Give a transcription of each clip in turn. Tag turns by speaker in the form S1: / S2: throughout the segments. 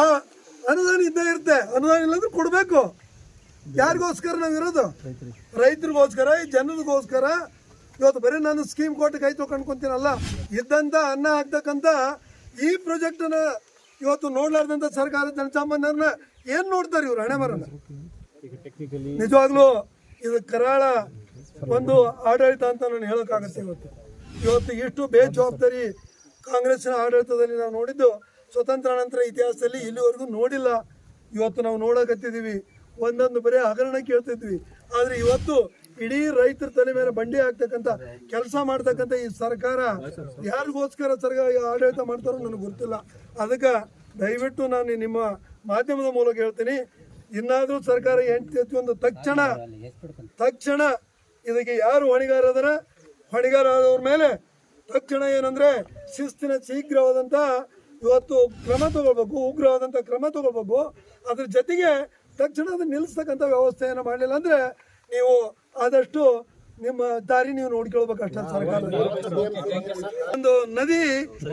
S1: ಆ ಅನುದಾನ ಇದ್ದೇ ಇರುತ್ತೆ. ಅನುದಾನ ಇಲ್ಲಾಂದ್ರೆ ಕೊಡಬೇಕು. ಯಾರಿಗೋಸ್ಕರ ನಾವಿರೋದು ರೈತರಿಗೋಸ್ಕರ ಈ ಜನರಿಗೋಸ್ಕರ. ಇವತ್ತು ಬರೀ ನಾನು ಸ್ಕೀಮ್ ಕೊಟ್ಟು ಕೈ ತೊಗೊಂಡ್ಕೊಂತೀನಲ್ಲ ಇದ್ದಂತ ಅನ್ನ ಹಾಕ್ತಕ್ಕಂಥ ಈ ಪ್ರಾಜೆಕ್ಟ್ನ ಇವತ್ತು ನೋಡ್ಲಾರ್ದಂತ ಸರ್ಕಾರ ಜನಸಾಮಾನ್ಯರನ್ನ ಏನ್ ನೋಡ್ತಾರೆ ಇವ್ರು ಹಣೆ ಬರಲ್ಲ ನಿಜವಾಗ್ಲೂ ಇದು ಕರಾಳ ಒಂದು ಆಡಳಿತ ಅಂತ ನಾನು ಹೇಳೋಕ್ಕಾಗತ್ತೆ ಇವತ್ತು. ಇವತ್ತು ಇಷ್ಟು ಬೇಜವಾಬ್ದಾರಿ ಕಾಂಗ್ರೆಸ್ನ ಆಡಳಿತದಲ್ಲಿ ನಾವು ನೋಡಿದ್ದು. ನಂತರ ಇತಿಹಾಸದಲ್ಲಿ ಇಲ್ಲಿವರೆಗೂ ನೋಡಿಲ್ಲ. ಇವತ್ತು ನಾವು ನೋಡಕತ್ತಿದ್ದೀವಿ. ಒಂದೊಂದು ಬರೀ ಹಗರಣ ಕೇಳ್ತಿದ್ವಿ. ಆದರೆ ಇವತ್ತು ಇಡೀ ರೈತರ ತಲೆ ಮೇಲೆ ಬಂಡಿ ಆಗ್ತಕ್ಕಂಥ ಕೆಲಸ ಮಾಡ್ತಕ್ಕಂಥ ಈ ಸರ್ಕಾರ ಯಾರಿಗೋಸ್ಕರ ಸರ್ಕಾರ ಆಡಳಿತ ಮಾಡ್ತಾರೋ ನನಗೆ ಗೊತ್ತಿಲ್ಲ. ಅದಕ್ಕೆ ದಯವಿಟ್ಟು ನಾನು ನಿಮ್ಮ ಮಾಧ್ಯಮದ ಮೂಲಕ ಹೇಳ್ತೀನಿ. ಇನ್ನಾದರೂ ಸರ್ಕಾರ ಎಂಟು ಒಂದು ತಕ್ಷಣ ತಕ್ಷಣ ಇದಕ್ಕೆ ಯಾರು ಹೊಣೆಗಾರ ಅದರ? ಹೊಣೆಗಾರ ಆದವ್ರ ಮೇಲೆ ತಕ್ಷಣ ಏನಂದ್ರೆ ಶಿಸ್ತಿನ ಶೀಘ್ರವಾದಂತ ಇವತ್ತು ಕ್ರಮ ತಗೊಳ್ಬೇಕು ಉಗ್ರವಾದಂಥ ಕ್ರಮ ತಗೊಳ್ಬೇಕು. ಅದ್ರ ಜೊತೆಗೆ ತಕ್ಷಣ ಅದನ್ನ ನಿಲ್ಲಿಸ್ತಕ್ಕಂಥ ವ್ಯವಸ್ಥೆಯನ್ನು ಮಾಡಲಿಲ್ಲ ಅಂದ್ರೆ ನೀವು ಆದಷ್ಟು ನಿಮ್ಮ ದಾರಿ ನೀವು ನೋಡ್ಕೊಳ್ಬೇಕು ಅಷ್ಟೇ ಸರ್ಕಾರ. ಒಂದು ನದಿ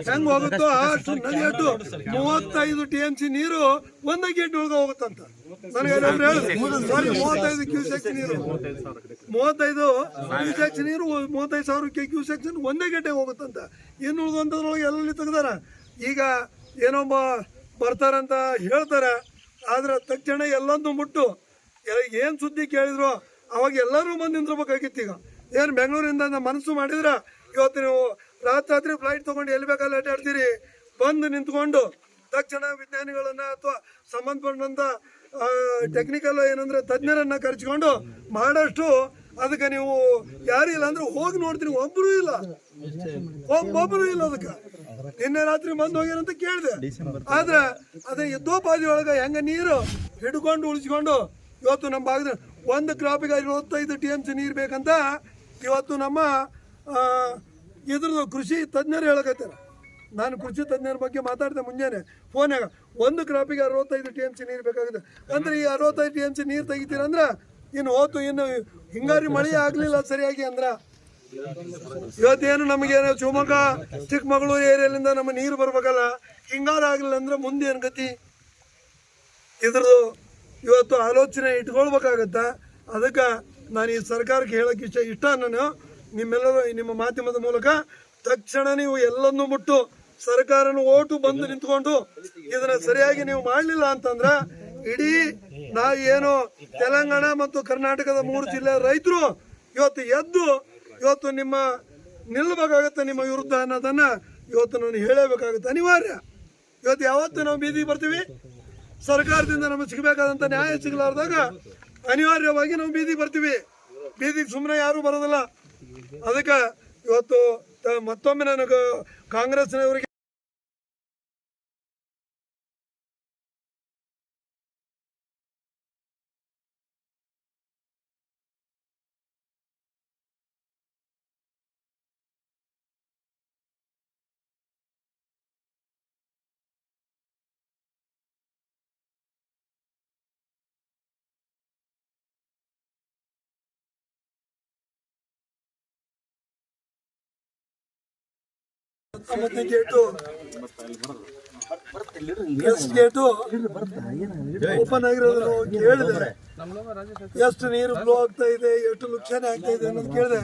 S1: ಹೆಂಗ್ ಹೋಗುತ್ತೋ ಅಷ್ಟು ನದಿ ಅಷ್ಟು ಮೂವತ್ತೈದು ಟಿ ಎಂ ಸಿ ನೀರು ಒಂದೇ ಗೇಟ್ ಒಳಗೆ ಹೋಗುತ್ತಂತ. ಸಾರಿ, ಮೂವತ್ತೈದು ಕ್ಯೂಸೆಕ್ ನೀರು. ಮೂವತ್ತೈದು ಕ್ಯೂಸೆಕ್ಸ್ ನೀರು, ಮೂವತ್ತೈದು ಸಾವಿರ ಕ್ಯೂಸೆಕ್ಸ್ ಒಂದೇ ಗೇಟೆ ಹೋಗುತ್ತಂತ. ಇನ್ನು ಉಳಿದಂತದ್ರೊಳಗೆ ಎಲ್ಲಿ ತೆಗ್ದಾರ? ಈಗ ಏನೋ ಬರ್ತಾರಂತ ಹೇಳ್ತಾರೆ, ಆದ್ರೆ ತಕ್ಷಣ ಎಲ್ಲೊಂದು ಮುಟ್ಟು. ಏನ್ ಸುದ್ದಿ ಕೇಳಿದ್ರು, ಅವಾಗ ಎಲ್ಲರೂ ಬಂದು ನಿಂತಿರ್ಬೇಕಾಗಿತ್ತು ಈಗ. ಏನು ಬೆಂಗಳೂರಿಂದ ಮನಸ್ಸು ಮಾಡಿದ್ರ, ಇವತ್ತು ನೀವು ರಾತ್ರಿ ಫ್ಲೈಟ್ ತೊಗೊಂಡು ಎಲ್ಲಿ ಬೇಕಾದ್ರೆ ಅಡ್ಡಾಡ್ತೀರಿ ಬಂದು ನಿಂತ್ಕೊಂಡು ತಕ್ಷಣ ವಿಜ್ಞಾನಿಗಳನ್ನ ಅಥವಾ ಸಂಬಂಧಪಟ್ಟಂಥ ಟೆಕ್ನಿಕಲ್ ಏನಂದ್ರೆ ತಜ್ಞರನ್ನ ಕರೆಸ್ಕೊಂಡು ಮಾಡಷ್ಟು ಅದಕ್ಕೆ ನೀವು ಯಾರು ಇಲ್ಲ ಅಂದ್ರೆ ಹೋಗಿ ನೋಡ್ತೀನಿ, ಒಬ್ರು ಇಲ್ಲ. ಒಬ್ಬೊಬ್ರು ಇಲ್ಲ ಅದಕ್ಕೆ. ನಿನ್ನೆ ರಾತ್ರಿ ಬಂದು ಹೋಗ್ಯಾರಂತ ಕೇಳಿದೆ. ಆದ್ರೆ ಅದೇ ಯುದ್ಧೋಪಾದಿ ಒಳಗ ಹೆಂಗ ನೀರು ಹಿಡ್ಕೊಂಡು ಉಳಿಸ್ಕೊಂಡು ಇವತ್ತು ನಮ್ಮ ಭಾಗದ ಒಂದು ಕ್ರಾಪಿಗೆ ಐವತ್ತೈದು ಟಿ ಎಂ ಸಿ ನೀರು ಬೇಕಂತ ಇವತ್ತು ನಮ್ಮ ಇದ್ರದ್ದು ಕೃಷಿ ತಜ್ಞರು ಹೇಳಕತ್ತಾರ. ನಾನು ಕೃಷಿ ತಜ್ಞರ ಬಗ್ಗೆ ಮಾತಾಡಿದೆ ಮುಂಜಾನೆ. ಫೋನ್ಯಾಗ ಒಂದು ಕ್ರಾಪಿಗೆ ಅರವತ್ತೈದು ಟಿ ಎಂ ಸಿ ನೀರು ಬೇಕಾಗುತ್ತೆ ಅಂದ್ರೆ ಈ ಅರವತ್ತೈದು ಟಿ ಎಂ ಸಿ ನೀರು ತೆಗಿತೀರಂದ್ರ ಇನ್ನು ಹೋತು ಇನ್ನು ಹಿಂಗಾರಿ ಮಳೆ ಆಗಲಿಲ್ಲ ಸರಿಯಾಗಿ ಅಂದ್ರ ಇವತ್ತೇನು ನಮಗೇನು ಶಿವಮೊಗ್ಗ, ಚಿಕ್ಕಮಗಳೂರು ಏರಿಯಾಲಿಂದ ನಮ್ಮ ನೀರು ಬರ್ಬೇಕಲ್ಲ, ಹಿಂಗಾರ ಆಗಲಿಲ್ಲ ಅಂದ್ರೆ ಮುಂದೆ ಏನು ಗತಿ? ಇದ್ರದ್ದು ಇವತ್ತು ಆಲೋಚನೆ ಇಟ್ಕೊಳ್ಬೇಕಾಗತ್ತ? ಅದಕ್ಕೆ ನಾನು ಈ ಸರ್ಕಾರಕ್ಕೆ ಹೇಳೋಕೆ ಇಷ್ಟ ಇಷ್ಟ ನಾನು ನಿಮ್ಮೆಲ್ಲರೂ ನಿಮ್ಮ ಮಾಧ್ಯಮದ ಮೂಲಕ ತಕ್ಷಣ ನೀವು ಎಲ್ಲನ್ನು ಮುಟ್ಟು ಸರ್ಕಾರನ ಓಟು ಬಂದು ನಿಂತ್ಕೊಂಡು ಇದನ್ನ ಸರಿಯಾಗಿ ನೀವು ಮಾಡಲಿಲ್ಲ ಅಂತಂದ್ರೆ ಇಡೀ ನಾ ಏನು ತೆಲಂಗಾಣ ಮತ್ತು ಕರ್ನಾಟಕದ ಮೂರು ಜಿಲ್ಲೆ ರೈತರು ಇವತ್ತು ಎದ್ದು ಇವತ್ತು ನಿಮ್ಮ ನಿಲ್ಲಬೇಕಾಗತ್ತೆ ನಿಮ್ಮ ವಿರುದ್ಧ ಅನ್ನೋದನ್ನ ಇವತ್ತು ನಾನು ಹೇಳಬೇಕಾಗುತ್ತೆ. ಅನಿವಾರ್ಯ. ಇವತ್ತು ಯಾವತ್ತು ನಾವು ಬೀದಿಗೆ ಬರ್ತೀವಿ. ಸರ್ಕಾರದಿಂದ ನಮಗೆ ಸಿಗಬೇಕಾದಂತ ನ್ಯಾಯ ಸಿಗಲಾರ್ದಾಗ ಅನಿವಾರ್ಯವಾಗಿ ನಾವು ಬೀದಿಗೆ ಬರ್ತೀವಿ. ಬೀದಿಗೆ ಸುಮ್ಮನೆ ಯಾರು ಬರೋದಿಲ್ಲ. ಅದಕ್ಕೆ ಇವತ್ತು ಮತ್ತೊಮ್ಮೆ ನನಗೆ ಕಾಂಗ್ರೆಸ್ನವರಿಗೆ ಗೇಟು. Yes gate. ಓಪನ್ ಆಗಿರೋದು ಕೇಳಿದೆ. ಎಷ್ಟು ನೀರು ಫ್ಲೋ ಆಗ್ತಾ ಇದೆ ಎಷ್ಟು ನುಕ್ಸಾನ ಆಗ್ತಾ ಇದೆ ಅನ್ನೋದು ಕೇಳಿದೆ.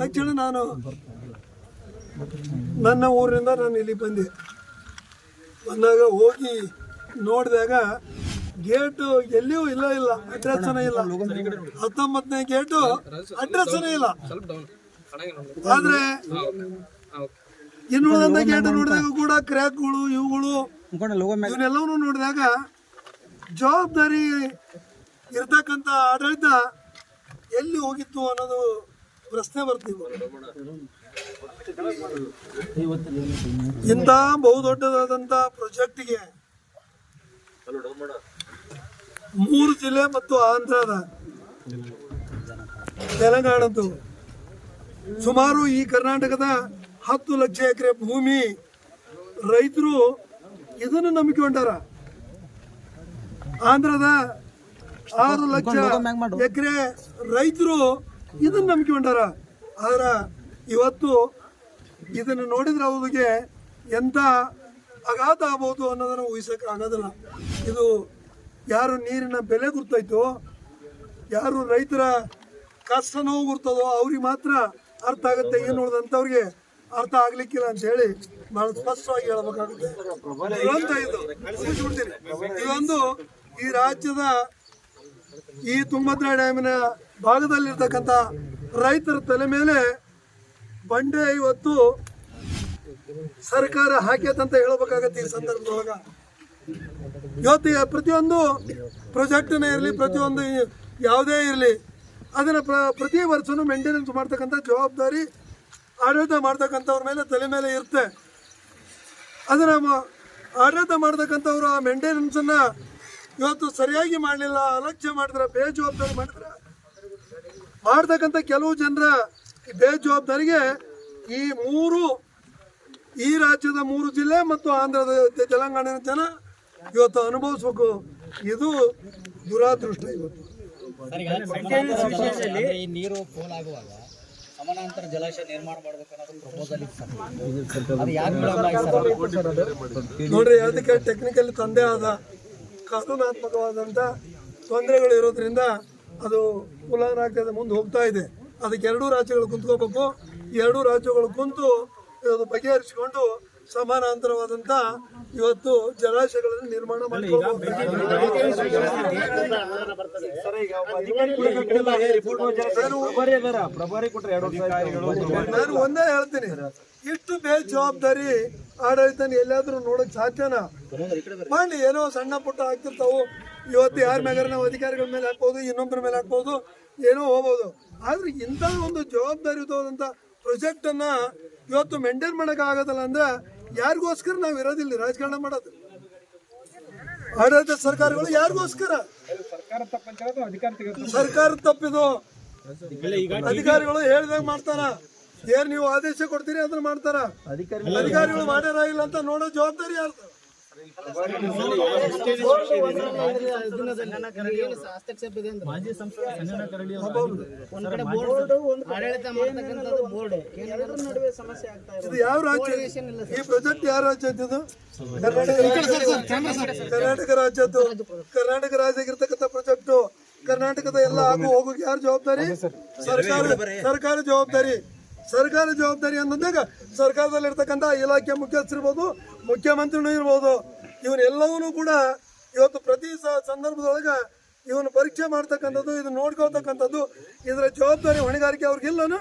S1: ತಕ್ಷಣ ನಾನು ನನ್ನ ಊರಿನಿಂದ ನಾನು ಇಲ್ಲಿ ಬಂದೆ. ಬಂದಾಗ ಹೋಗಿ ನೋಡಿದಾಗ ಗೇಟು ಎಲ್ಲಿಯೂ ಇಲ್ಲ ಇಲ್ಲ. ಅಡ್ರೆಸ್ ಇಲ್ಲ. ಹತ್ತೊಂಬತ್ತನೇ ಗೇಟು ಅಡ್ರೆಸ್ ಇಲ್ಲ. ಆದ್ರೆ ಗೇಟ್ ನೋಡಿದಾಗ ಕೂಡ ಕ್ರ್ಯಾಕ್ಗಳು ಇವುಗಳು ನೋಡಿದಾಗ ಜವಾಬ್ದಾರಿ ಇರ್ತಕ್ಕಂಥ ಆಡಳಿತ ಎಲ್ಲಿ ಹೋಗಿತ್ತು ಅನ್ನೋದು ಪ್ರಶ್ನೆ ಬರ್ತೀವಿ ಇಂಥ ಬಹುದೊಡ್ಡದಾದಂಥ ಪ್ರಾಜೆಕ್ಟ್ಗೆ ಮೂರು ಜಿಲ್ಲೆ ಮತ್ತು ಆಂಧ್ರದ ತೆಲಂಗಾಣದ್ದು. ಸುಮಾರು ಈ ಕರ್ನಾಟಕದ ಹತ್ತು ಲಕ್ಷ ಎಕರೆ ಭೂಮಿ ರೈತರು ಇದನ್ನು ನಂಬಿಕೊಂಡಾರ ಆಂಧ್ರದ ಆರು ಲಕ್ಷ ಎಕರೆ ರೈತರು ಇದನ್ನ ನಂಬಿಕೊಂಡಾರ ಆದ್ರ ಇವತ್ತು ಇದನ್ನು ನೋಡಿದ್ರೆ ಅವ್ರಿಗೆ ಎಂತ ಆಘಾತ ಆಗ್ಬೋದು ಅನ್ನೋದನ್ನು ಊಹಿಸಕ್ಕೆ ಆಗೋದಿಲ್ಲ ಇದು ಯಾರು ನೀರಿನ ಬೆಲೆ ಗುರ್ತೈತೋ ಯಾರು ರೈತರ ಕಷ್ಟ ನೋವು ಗುರ್ತದೋ ಅವ್ರಿಗೆ ಮಾತ್ರ ಅರ್ಥ ಆಗುತ್ತೆ. ಏನು ಉಳಿದಂಥವ್ರಿಗೆ ಅರ್ಥ ಆಗ್ಲಿಕ್ಕಿಲ್ಲ ಅಂತ ಹೇಳಿ ಬಹಳ ಸ್ಪಷ್ಟವಾಗಿ ಹೇಳಬೇಕಾಗುತ್ತೆ. ಇದು. ಇದೊಂದು ಈ ರಾಜ್ಯದ ಈ ತುಂಗಭದ್ರಾ ಡ್ಯಾಮಿನ ಭಾಗದಲ್ಲಿರ್ತಕ್ಕಂಥ ರೈತರ ತಲೆ ಮೇಲೆ ಬಂಡೆ ಇವತ್ತು ಸರ್ಕಾರ ಹಾಕ್ಯತಂತ ಹೇಳಬೇಕಾಗತ್ತೆ ಈ ಸಂದರ್ಭದೊಳಗ. ಇವತ್ತು ಪ್ರತಿಯೊಂದು ಪ್ರಾಜೆಕ್ಟ್ನೇ ಇರಲಿ, ಪ್ರತಿಯೊಂದು ಯಾವುದೇ ಇರಲಿ, ಅದನ್ನು ಪ್ರ ಪ್ರತಿ ವರ್ಷನೂ ಮೇಂಟೆನೆನ್ಸ್ ಮಾಡ್ತಕ್ಕಂಥ ಜವಾಬ್ದಾರಿ ಆಡಳಿತ ಮಾಡ್ತಕ್ಕಂಥವ್ರ ಮೇಲೆ ತಲೆ ಮೇಲೆ ಇರುತ್ತೆ. ಆದರೆ ಆಡಳಿತ ಮಾಡ್ತಕ್ಕಂಥವ್ರು ಆ ಮೇಂಟೆನೆನ್ಸನ್ನು ಇವತ್ತು ಸರಿಯಾಗಿ ಮಾಡಲಿಲ್ಲ, ಅಲಕ್ಷ್ಯ ಮಾಡಿದ್ರೆ, ಬೇಜವಾಬ್ದಾರಿ ಮಾಡಿದ್ರೆ, ಮಾಡ್ತಕ್ಕಂಥ ಕೆಲವು ಜನರ ಬೇಜವಾಬ್ದಾರಿಗೆ ಈ ಮೂರು, ಈ ರಾಜ್ಯದ ಮೂರು ಜಿಲ್ಲೆ ಮತ್ತು ಆಂಧ್ರದ ತೆಲಂಗಾಣದ ಜನ ಇವತ್ತು ಅನುಭವಿಸ್ಬೇಕು. ಇದು ದುರಾದೃಷ್ಟ ಇವತ್ತು.
S2: ನೀರು ಪೋಲಾಗುವಾಗ ಸಮಾನಾಂತರ ಜಲಾಶಯ ನಿರ್ಮಾಣ ಮಾಡಬೇಕು ಅನ್ನೋದು ಪ್ರಪೋಸಲ್ ಇತ್ತು ಅದು ಯಾಕೆ ವಿಳಂಬ ಸರ್?
S1: ನೋಡ್ರಿ ಅದಕ್ಕೆ ಟೆಕ್ನಿಕಲ್ ತಂದೆ ಆದ ಕಾನೂನಾತ್ಮಕವಾದಂಥ ತೊಂದರೆಗಳು ಇರೋದ್ರಿಂದ ಅದು ರಾಜ್ಯದ ಮುಂದೆ ಹೋಗ್ತಾ ಇದೆ. ಅದಕ್ಕೆ ಎರಡೂ ರಾಜ್ಯಗಳು ಕುಂತ್ಕೋಬೇಕು. ಎರಡೂ ರಾಜ್ಯಗಳು ಕುಂತು ಬಗೆಹರಿಸಿಕೊಂಡು ಸಮಾನಾಂತರವಾದಂಥ ಇವತ್ತು ಜಲಾಶಯಗಳನ್ನು ನಿರ್ಮಾಣ ಮಾಡಿ ನಾನು ಒಂದೇ ಹೇಳ್ತೀನಿ. ಇಷ್ಟು ಬೇಜವಾಬ್ದಾರಿ ಆಡಳಿತ ಎಲ್ಲಾದ್ರೂ ನೋಡಕ್ ಸಾಧ್ಯನಾ? ಮಾಡಿ ಏನೋ ಸಣ್ಣ ಪುಟ್ಟ ಆಗ್ತಿರ್ತಾವು. ಇವತ್ತು ಯಾರ ಮ್ಯಾಗಾರ ನಾವು ಅಧಿಕಾರಿಗಳ ಮೇಲೆ ಹಾಕ್ಬೋದು ಇನ್ನೊಬ್ಬರ ಮೇಲೆ ಹಾಕ್ಬೋದು ಏನೋ ಹೋಗ್ಬೋದು. ಆದ್ರೆ ಇಂಥ ಒಂದು ಜವಾಬ್ದಾರಿಯುತವಾದಂಥ ಪ್ರಾಜೆಕ್ಟ್ ಅನ್ನ ಇವತ್ತು ಮೇಂಟೈನ್ ಮಾಡಕ್ ಆಗೋದಲ್ಲ ಅಂದ್ರೆ ಯಾರಿಗೋಸ್ಕರ ನಾವು ಇರೋದಿಲ್ಲ, ರಾಜಕಾರಣ ಮಾಡೋದು. ಆಡಳಿತ ಸರ್ಕಾರಗಳು ಯಾರಿಗೋಸ್ಕರ? ಸರ್ಕಾರ ತಪ್ಪಿದು ಅಧಿಕಾರಿಗಳು ಹೇಳಿದಾಗ ಮಾಡ್ತಾರ. ಏನ್ ನೀವು ಆದೇಶ ಕೊಡ್ತೀರಿ, ಅದನ್ನ ಮಾಡ್ತಾರ. ಅಧಿಕಾರಿಗಳು ಮಾಡ್ಯಾರ ಇಲ್ಲ ಅಂತ ನೋಡೋ ಜವಾಬ್ದಾರಿ ಯಾರ್ದು?
S3: ಬೋರ್ಡ್ ಎರಡರ ನಡುವೆ ಸಮಸ್ಯೆ ಆಗ್ತಾ ಇದೆ
S1: ಇದು ಯಾವ ರಾಜ್ಯ? ಈ ಪ್ರಾಜೆಕ್ಟ್ ಯಾವ ರಾಜ್ಯ ಇದು? ಕರ್ನಾಟಕ ರಾಜ್ಯದ್ದು. ಕರ್ನಾಟಕ ರಾಜ್ಯಗಿರ್ತಕ್ಕಂಥ ಪ್ರಾಜೆಕ್ಟ್. ಕರ್ನಾಟಕದ ಎಲ್ಲ ಆಗು ಹೋಗೋಕೆ ಯಾರು ಜವಾಬ್ದಾರಿ? ಸರ್ಕಾರ ಸರ್ಕಾರ ಜವಾಬ್ದಾರಿ. ಸರ್ಕಾರ ಜವಾಬ್ದಾರಿ ಅಂತಂದಾಗ ಸರ್ಕಾರದಲ್ಲಿ ಇರ್ತಕ್ಕಂಥ ಇಲಾಖೆ ಮುಖ್ಯಸ್ಥರಿರ್ಬೋದು ಮುಖ್ಯಮಂತ್ರಿನೂ ಇರ್ಬೋದು ಇವನ್ನೆಲ್ಲವನ್ನೂ ಕೂಡ ಇವತ್ತು ಪ್ರತಿ ಸಂದರ್ಭದೊಳಗೆ ಇವನು ಪರೀಕ್ಷೆ ಮಾಡ್ತಕ್ಕಂಥದ್ದು, ಇದನ್ನ ನೋಡ್ಕೊಳ್ತಕ್ಕಂಥದ್ದು, ಇದರ ಜವಾಬ್ದಾರಿ ಹೊಣೆಗಾರಿಕೆ ಅವ್ರಿಗಿಲ್ಲನು?